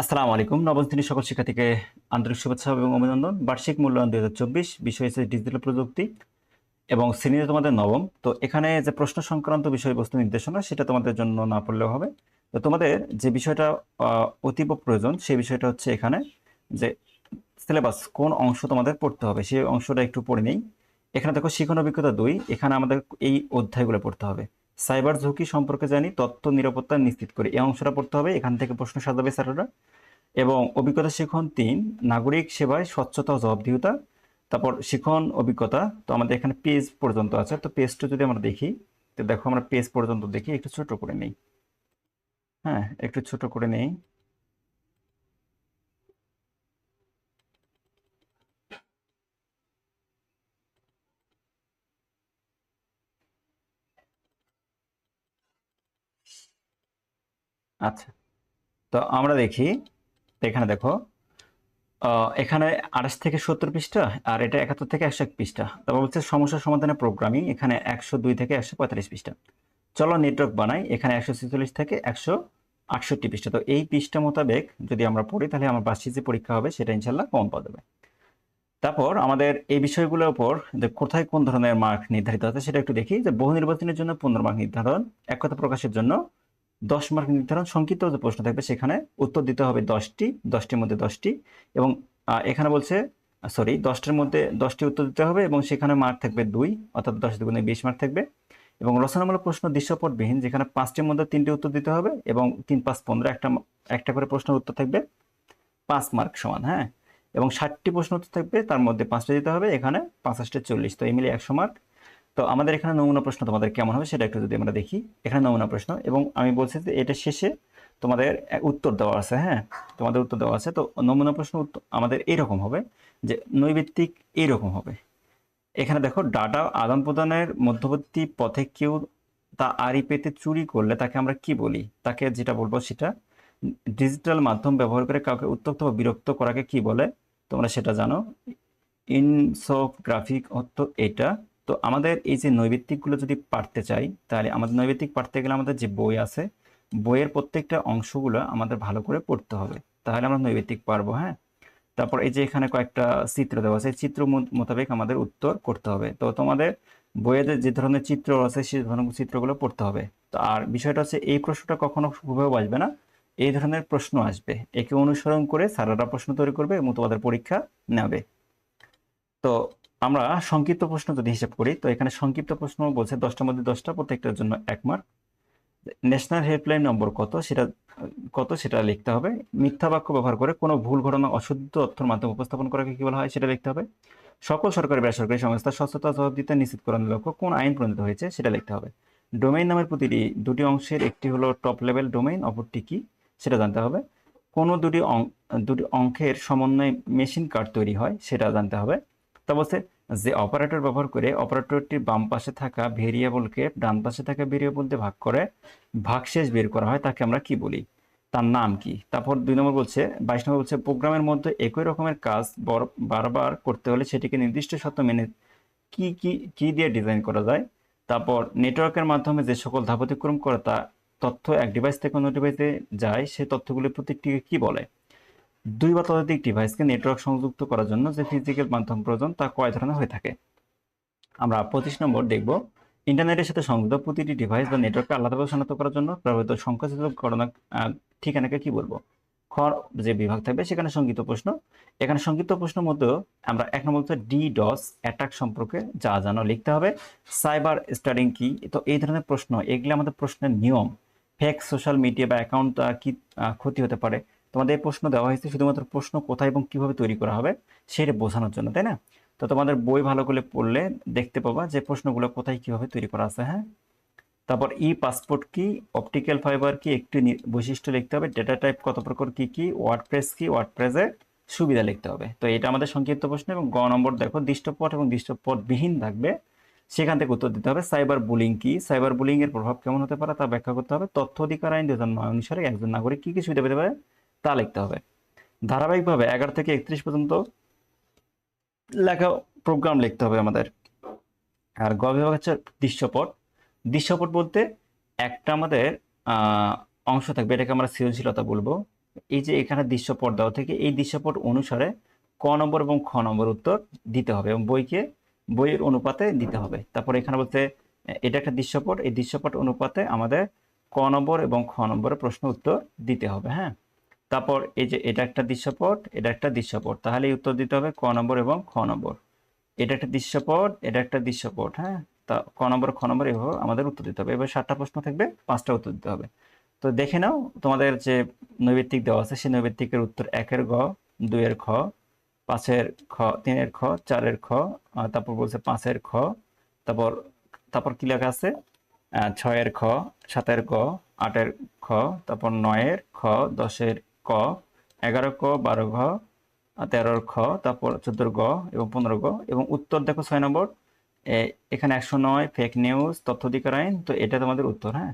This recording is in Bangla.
আসসালামু আলাইকুম। নবম সকল শিক্ষার্থীকে আন্তরিক শুভেচ্ছা এবং অভিনন্দন। বার্ষিক মূল্যায়ন দুই হাজার চব্বিশ, বিষয় হচ্ছে ডিজিটাল প্রযুক্তি এবং শ্রেণীতে তোমাদের নবম। তো এখানে যে প্রশ্ন সংক্রান্ত বিষয়বস্তু নির্দেশনা, সেটা তোমাদের জন্য না পড়লেও হবে। তো তোমাদের যে বিষয়টা অতীব প্রয়োজন, সেই বিষয়টা হচ্ছে এখানে যে সিলেবাস, কোন অংশ তোমাদের পড়তে হবে। সেই অংশটা একটু পড়ে নেই। এখানে দেখো শিখন অভিজ্ঞতা দুই, এখানে আমাদের এই অধ্যায়গুলো পড়তে হবে। সাইবার ঝুঁকি সম্পর্কে জানি, তথ্য নিরাপত্তা নিশ্চিত করি। এই অংশটা পড়তে হবে, এখান থেকে প্রশ্ন সাজাবে স্যারেরা। এবং অভিজ্ঞতা শিখন তিন, নাগরিক সেবায় স্বচ্ছতা ও জবাবদিহিতা। তারপর শিখন অভিজ্ঞতা, তো আমাদের এখানে পেজ পর্যন্ত আছে। তো পেজটা যদি আমরা দেখি, তো দেখো আমরা পেজ পর্যন্ত দেখি, একটু ছোট করে নেই। হ্যাঁ একটু ছোট করে নেই। আচ্ছা। তো আমরা দেখি, এখানে দেখো এখানে আঠাশ থেকে সত্তর পৃষ্ঠা আর এটা একাত্তর থেকে একশো এক পৃষ্ঠা। তারপর হচ্ছে সমস্যা সমাধানের প্রোগ্রামিং এখানে একশো দুই থেকে একশো পঁয়তাল্লিশ পৃষ্ঠা। চলো নেটওয়ার্ক বানাই, এখানে একশো ছেচল্লিশ থেকে একশো আটষট্টি পৃষ্ঠা। তো এই পৃষ্ঠা মোতাবেক যদি আমরা পড়ি, তাহলে আমার বার্ষিক যে পরীক্ষা হবে, সেটা ইনশাল্লাহ কম পাওয়া যাবে। তারপর আমাদের এই বিষয়গুলোর উপর যে কোথায় কোন ধরনের মার্ক নির্ধারিত আছে, সেটা একটু দেখি। যে বহু নির্বাচনের জন্য পনেরো মার্ক নির্ধারণ, এক কথা প্রকাশের জন্য দশ মার্ক নির্ধারণ সংক্ষিপ্ত যে প্রশ্ন থাকবে, সেখানে উত্তর দিতে হবে দশটি, দশটির মধ্যে দশটি এবং এখানে বলছে সরি দশটার মধ্যে দশটি উত্তর দিতে হবে এবং সেখানে মার্ক থাকবে দুই, অর্থাৎ দশ দুগুণে বিশ মার্ক থাকবে এবং রচনামূলক প্রশ্ন দৃশ্যপটবিহীন, যেখানে পাঁচটির মধ্যে তিনটি উত্তর দিতে হবে এবং তিন পাঁচ পনেরো একটা একটা করে প্রশ্নের উত্তর থাকবে পাঁচ মার্ক সমান হ্যাঁ? এবং ষাটটি প্রশ্ন উত্তর থাকবে, তার মধ্যে পাঁচটা দিতে হবে, এখানে পাঁচাশটা চল্লিশ, তো এই মিলে একশো মার্ক তো আমাদের এখানে নমুনা প্রশ্ন তোমাদের কেমন হবে সেটা একটু যদি আমরা দেখি। এখানে নমুনা প্রশ্ন এবং আমি বলছি যে এটা শেষে তোমাদের উত্তর দেওয়া আছে হ্যাঁ? তোমাদের উত্তর দেওয়া আছে। তো নমুনা প্রশ্ন আমাদের এইরকম হবে যে নৈবিত্তিক এইরকম হবে। এখানে দেখো, ডাটা আদান প্রদানের মধ্যবর্তী পথে কেউ তা আড়ি পেতে চুরি করলে তাকে আমরা কি বলি? তাকে যেটা বলব সেটা, ডিজিটাল মাধ্যম ব্যবহার করে কাউকে উত্তক্ত বা বিরক্ত করাকে কি বলে? তোমরা সেটা জানো। ইনসোগ্রাফিক অর্থ এটা। তো আমাদের এই যে নৈবিত্তিকগুলো যদি পারতে চাই, তাহলে আমাদের নৈবিত্তিক পারতে গেলে আমাদের যে বই আছে, বইয়ের প্রত্যেকটা অংশগুলো আমাদের ভালো করে পড়তে হবে। তাহলে আমরা নৈবিত্তিক পারব হ্যাঁ? তারপর এই যে এখানে কয়েকটা চিত্র দেওয়া আছে চিত্র মোতাবেক আমাদের উত্তর করতে হবে। তো তোমাদের বইয়েতে যে ধরনের চিত্র আছে সেই ধরনের চিত্রগুলো পড়তে হবে। তো আর বিষয়টা হচ্ছে, এই প্রশ্নটা কখনো হুবহু আসবে না। এই ধরনের প্রশ্ন আসবে। একে অনুসরণ করে স্যারেরা প্রশ্ন তৈরি করবে এবং তোমাদের পরীক্ষা নেবে। তো আমরা সংক্ষিপ্ত প্রশ্ন যদি হিসাব করি, তো এখানে সংক্ষিপ্ত প্রশ্ন বলছে দশটার মধ্যে দশটা, প্রত্যেকটার জন্য এক মার্ক ন্যাশনাল হেল্পলাইন নম্বর কত? সেটা কত সেটা লিখতে হবে। মিথ্যা বাক্য ব্যবহার করে কোনো ভুল, ঘটনা, অশুদ্ধ তথ্যের মাধ্যমে উপস্থাপন করাকে কী বলা হয় সেটা লিখতে হবে। সকল সরকারি, বেসরকারি সংস্থা স্বচ্ছতা নিশ্চিত করানোর লক্ষ্য কোন আইন প্রণীত হয়েছে সেটা লিখতে হবে। ডোমেইন নামের প্রতিটি দুটি অংশের একটি হলো টপ লেভেল ডোমেইন অপরটি কি সেটা জানতে হবে। কোনো দুটি দুটি অঙ্কের সমন্বয়ে মেশিন কার্ড তৈরি হয় সেটা জানতে হবে। তা বলছে যে অপারেটর ব্যবহার করে অপারেটরটির বাম পাশে থাকা ভেরিয়েবলকে ডান পাশে থাকা ভেরিয়েবল দিয়ে ভাগ করে ভাগশেষ বের করা হয়, তাকে আমরা কি বলি? তার নাম কি? তারপর দুই নম্বর বলছে, বাইশ নম্বর বলছে, প্রোগ্রামের মধ্যে একই রকমের কাজ বারবার করতে হলে সেটিকে নির্দিষ্ট শর্ত মেনে কি কি কি দিয়ে ডিজাইন করা যায়? তারপর নেটওয়ার্কের মাধ্যমে যে সকল ধাপ অতিক্রম করে তা তথ্য এক ডিভাইস থেকে অন্য ডিভাইসে যায় সেই তথ্যগুলি প্রত্যেকটিকে কি বলে? দুই বা ততোধিক ডিভাইসকে নেটওয়ার্ক সংযুক্ত করার জন্য যে ফিজিক্যাল মাধ্যম প্রয়োজন তা কয় ধরনের হয়ে থাকে? আমরা পঁচিশ নম্বর দেখব। ইন্টারনেটের সাথে সংযুক্ত প্রতিটি ডিভাইস বা নেটওয়ার্ককে আলাদাভাবে শনাক্ত করার জন্য ব্যবহৃত সংখ্যাসূচক গণনা ঠিকানাকে কি বলব? খ, যে বিভাগ থাকবে সেখানে সংক্ষিপ্ত প্রশ্ন। এখানে সংক্ষিপ্ত প্রশ্নের মধ্যেও আমরা এক নম্বর হচ্ছে ডি ডস অ্যাটাক সম্পর্কে যা জানো লিখতে হবে। সাইবার স্টাডিং কি? তো এই ধরনের প্রশ্ন, এগুলো আমাদের প্রশ্নের নিয়ম। ফেক সোশ্যাল মিডিয়া বা অ্যাকাউন্ট কি ক্ষতি হতে পারে। তোমাদের প্রশ্ন দেওয়া হয়েছে শুধুমাত্র প্রশ্ন কোথায় এবং কীভাবে তৈরি করা হবে সেটা বোঝানোর জন্য, তাই না? তো তোমাদের বই ভালো করে পড়লে দেখতে পাবা যে প্রশ্নগুলো কোথায় কীভাবে তৈরি করা আছে হ্যাঁ? তারপর ই পাসপোর্ট কি, অপটিক্যাল ফাইবার কি, একটি বৈশিষ্ট্য লিখতে হবে, ডেটা টাইপ কত প্রকার, কি কি ওয়ার্ড প্রেস কি, ওয়ার্ডপ্রেসের সুবিধা লিখতে হবে। তো এটা আমাদের সংক্ষিপ্ত প্রশ্ন এবং গ নম্বর দেখো, দৃষ্টপট এবং দৃষ্টপট বিহীন থাকবে। সেখান থেকে উত্তর দিতে হবে, সাইবার বুলিং কি, সাইবার বুলিং এর প্রভাব কেমন হতে পারে তা ব্যাখ্যা করতে হবে। তথ্য অধিকার আইন দু হাজার নয় অনুসারে একজন নাগরিক কি কি সুবিধা পেতে পারে? তা লিখতে হবে। ধারাবাহিকভাবে এগারো থেকে একত্রিশ পর্যন্ত লেখা প্রোগ্রাম লিখতে হবে আমাদের। আর গ বিভাগ হচ্ছে দৃশ্যপট। দৃশ্যপট বলতে একটা আমাদের অংশ থাকবে, এটাকে আমরা সৃজনশীলতা বলব। এই যে এখানে দৃশ্যপট দেওয়া থেকে, এই দৃশ্যপট অনুসারে ক নম্বর এবং খ নম্বর উত্তর দিতে হবে এবং বইকে, বইয়ের অনুপাতে দিতে হবে। তারপর এখানে বলতে, এটা একটা দৃশ্যপট, এই দৃশ্যপট অনুপাতে আমাদের ক নম্বর এবং খ নম্বরের প্রশ্ন উত্তর দিতে হবে হ্যাঁ? তারপর এই যে এটা একটা দৃশ্যপট, এটা একটা দৃশ্যপট। তাহলে উত্তর দিতে হবে ক নম্বর এবং খ নম্বর। এটা একটা দৃশ্যপট, এটা একটা দৃশ্যপট হ্যাঁ? তা ক নম্বর, খ নম্বর এভাবে আমাদের উত্তর দিতে হবে। এবার সাতটা প্রশ্ন থাকবে, পাঁচটা উত্তর দিতে হবে। তো দেখে নাও তোমাদের যে নৈবেত্তিক দেওয়া আছে, সেই নৈবেত্তিকের উত্তর একের গ, দুইয়ের খ, পাঁচের খ, তিনের খ, চারের খ তারপর বলছে পাঁচের খ। তারপর তারপর কি লেখা আছে? ছয়ের খ, সাতের ক আটের খ, তারপর নয়ের খ, দশের ক, এগারো ক, বারো ঘ তেরোর খ, তারপর চোদ্দোর গ এবং পনেরো গ এবং উত্তর দেখো ছয় নম্বর। এখানে একশো নয় ফেক নিউজ তথ্য অধিকার আইন, তো এটা তোমাদের উত্তর হ্যাঁ?